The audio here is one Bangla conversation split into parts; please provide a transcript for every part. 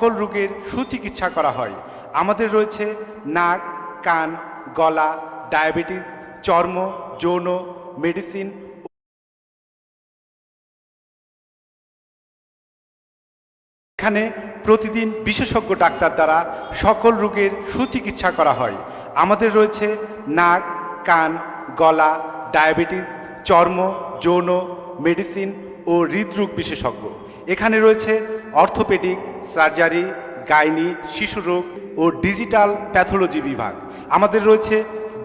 সকল রোগের সুচিকিৎসা করা হয়। আমাদের রয়েছে নাক, কান, গলা, ডায়াবেটিস, চর্ম, যৌন, মেডিসিন এখানে প্রতিদিন বিশেষজ্ঞ ডাক্তার দ্বারা সকল রোগের সুচিকিৎসা করা হয়। আমাদের রয়েছে নাক, কান, গলা, ডায়াবেটিস, চর্ম, যৌন, মেডিসিন ও হৃদরোগ বিশেষজ্ঞ। এখানে রয়েছে অর্থোপেডিক, সার্জারি, গাইনি, শিশুরোগ ও ডিজিটাল প্যাথোলজি বিভাগ। আমাদের রয়েছে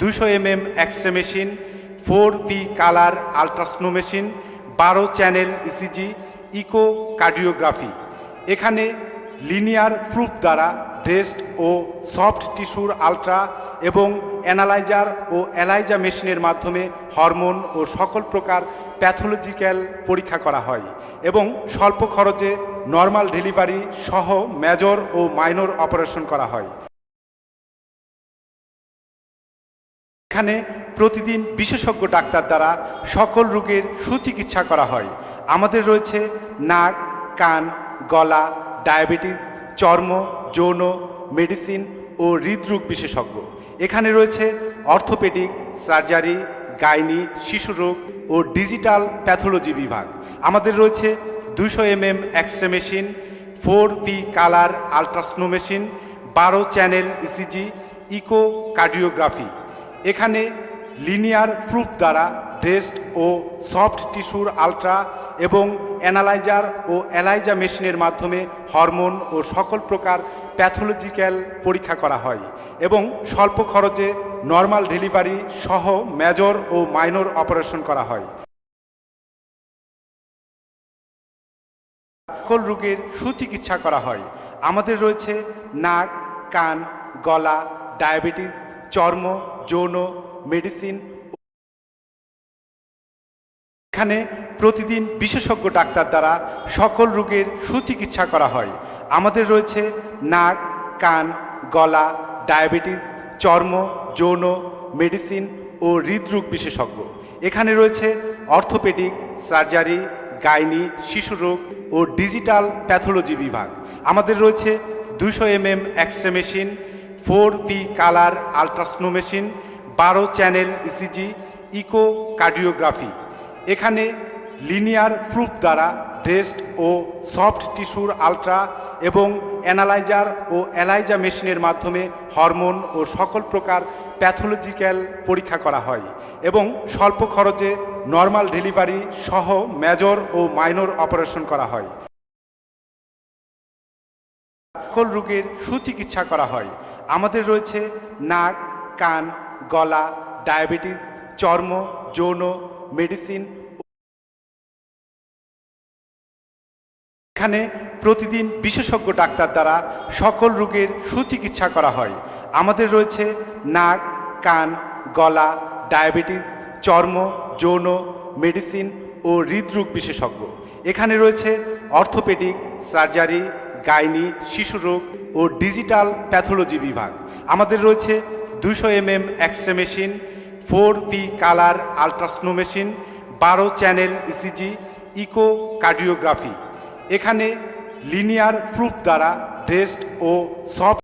দুশো M M X-ray machine, four P colour ultrasono machine, বারো চ্যানেল ইসিজি ইকো কার্ডিওগ্রাফি এখানে লিনিয়ার প্রুফ দ্বারা ব্রেস্ট ও সফট টিস্যুর আলট্রা এবং অ্যানালাইজার ও অ্যালাইজা মেশিনের মাধ্যমে হরমোন ও সকল প্রকার প্যাথোলজিক্যাল পরীক্ষা করা হয় এবং স্বল্প খরচে নর্মাল ডেলিভারি সহ মেজর ও মাইনর অপারেশন করা হয়। এখানে প্রতিদিন বিশেষজ্ঞ ডাক্তার দ্বারা সকল রোগের সুচিকিৎসা করা হয়। আমাদের রয়েছে নাক, কান, গলা ডায়াবেটিস চর্ম, যৌন মেডিসিন ও হৃদরোগ বিশেষজ্ঞ। এখানে রয়েছে অর্থোপেডিক সার্জারি গাইনি শিশুরোগ ও ডিজিটাল প্যাথোলজি বিভাগ। আমাদের রয়েছে দুশো M M X-ray machine four P colour ultrasono machine বারো চ্যানেল ইসিজি ইকো কার্ডিওগ্রাফি এখানে লিনিয়ার প্রুফ দ্বারা ব্রেস্ট ও সফট টিস্যুর আলট্রা এবং অ্যানালাইজার ও অ্যালাইজা মেশিনের মাধ্যমে হরমোন ও সকল প্রকার প্যাথোলজিক্যাল পরীক্ষা করা হয় এবং স্বল্প খরচে নর্মাল ডেলিভারি সহ মেজর ও মাইনর অপারেশন করা হয়। সকল রোগের সুচিকিৎসা করা হয়। আমাদের রয়েছে নাক, কান, গলা ডায়াবেটিস চর্ম, যৌন মেডিসিন এখানে প্রতিদিন বিশেষজ্ঞ ডাক্তার দ্বারা সকল রোগের সুচিকিৎসা করা হয়। আমাদের রয়েছে নাক, কান, গলা, ডায়াবেটিস, চর্ম, যৌন, মেডিসিন ও হৃদরোগ বিশেষজ্ঞ। এখানে রয়েছে অর্থোপেডিক, সার্জারি, গাইনি শিশুরোগ ও ডিজিটাল প্যাথোলজি বিভাগ। আমাদের রয়েছে দুশো M M X-ray machine, four P colour ultrasono machine, বারো চ্যানেল ইসিজি ইকো কার্ডিওগ্রাফি এখানে লিনিয়ার প্রুফ দ্বারা ব্রেস্ট ও সফট টিস্যুর আলট্রা এবং অ্যানালাইজার ও অ্যালাইজা মেশিনের মাধ্যমে হরমোন ও সকল প্রকার প্যাথোলজিক্যাল পরীক্ষা করা হয় এবং স্বল্প খরচে নর্মাল ডেলিভারি সহ মেজর ও মাইনর অপারেশন করা হয়। সকল রোগের সুচিকিৎসা করা হয়। আমাদের রয়েছে নাক, কান, গলা ডায়াবেটিস চর্ম, যৌন মেডিসিন এখানে প্রতিদিন বিশেষজ্ঞ ডাক্তার দ্বারা সকল রোগের সুচিকিৎসা করা হয়। আমাদের রয়েছে নাক, কান, গলা, ডায়াবেটিস, চর্ম, যৌন, মেডিসিন ও হৃদরোগ বিশেষজ্ঞ। এখানে রয়েছে অর্থোপেডিক, সার্জারি, গাইনি শিশুরোগ ও ডিজিটাল প্যাথোলজি বিভাগ। আমাদের রয়েছে দুশো M M X ray machine, four P colour ultrasono machine, বারো চ্যানেল ইসিজি ইকো কার্ডিওগ্রাফি এখানে লিনিয়ার প্রুফ দ্বারা ব্রেস্ট ও সফট